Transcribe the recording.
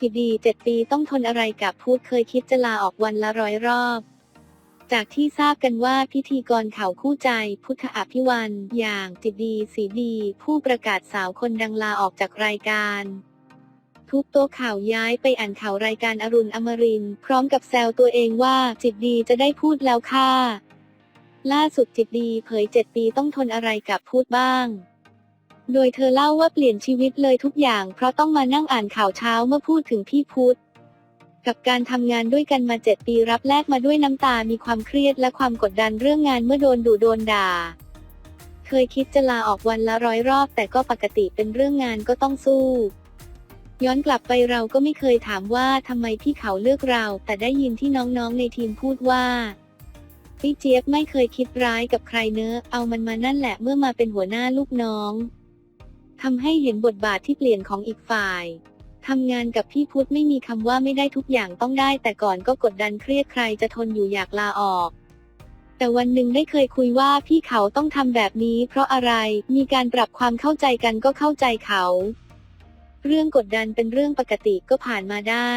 ผิดดีเจ็ดปีต้องทนอะไรกับพูดเคยคิดจะลาออกวันละร้อยรอบ จากที่ทราบกันว่าพิธีกรข่าวคู่ใจพุทธอภิวันอย่างจิตดีสีดี ผู้ประกาศสาวคนดังลาออกจากรายการทุกโต๊ะข่าวย้ายไปอ่านข่าวรายการอรุณอมริน พร้อมกับแซวตัวเองว่าจิตดีจะได้พูดแล้วค่ะ ล่าสุดจิตดีเผยเจ็ดปีต้องทนอะไรกับพูดบ้าง โดยเธอเล่าว่าเปลี่ยนชีวิตเลยทุกอย่าง เพราะต้องมานั่งอ่านข่าวเช้าเมื่อพูดถึงพี่พุทธกับการทำงานด้วยกันมาเจ็ดปีรับแลกมาด้วยน้ำตา มีความเครียดและความกดดันเรื่องงานเมื่อโดนดุโดนด่า เคยคิดจะลาออกวันละร้อยรอบ แต่ก็ปกติเป็นเรื่องงานก็ต้องสู้ ย้อนกลับไปเราก็ไม่เคยถามว่าทำไมพี่เขาเลือกเรา แต่ได้ยินที่น้องๆในทีมพูดว่าพี่เจี๊ยบไม่เคยคิดร้ายกับใครเนอะ เอามันมานั่นแหละเมื่อมาเป็นหัวหน้าลูกน้อง ทำให้เห็นบทบาทที่เปลี่ยนของอีกฝ่ายทำงานกับพี่พุทธไม่มีคำว่าไม่ได้ทุกอย่างต้องได้ แต่ก่อนก็กดดันเครียดใครจะทนอยู่อยากลาออก แต่วันหนึ่งได้เคยคุยว่าพี่เขาต้องทำแบบนี้ เพราะอะไรมีการปรับความเข้าใจกันก็เข้าใจเขา เรื่องกดดันเป็นเรื่องปกติก็ผ่านมาได้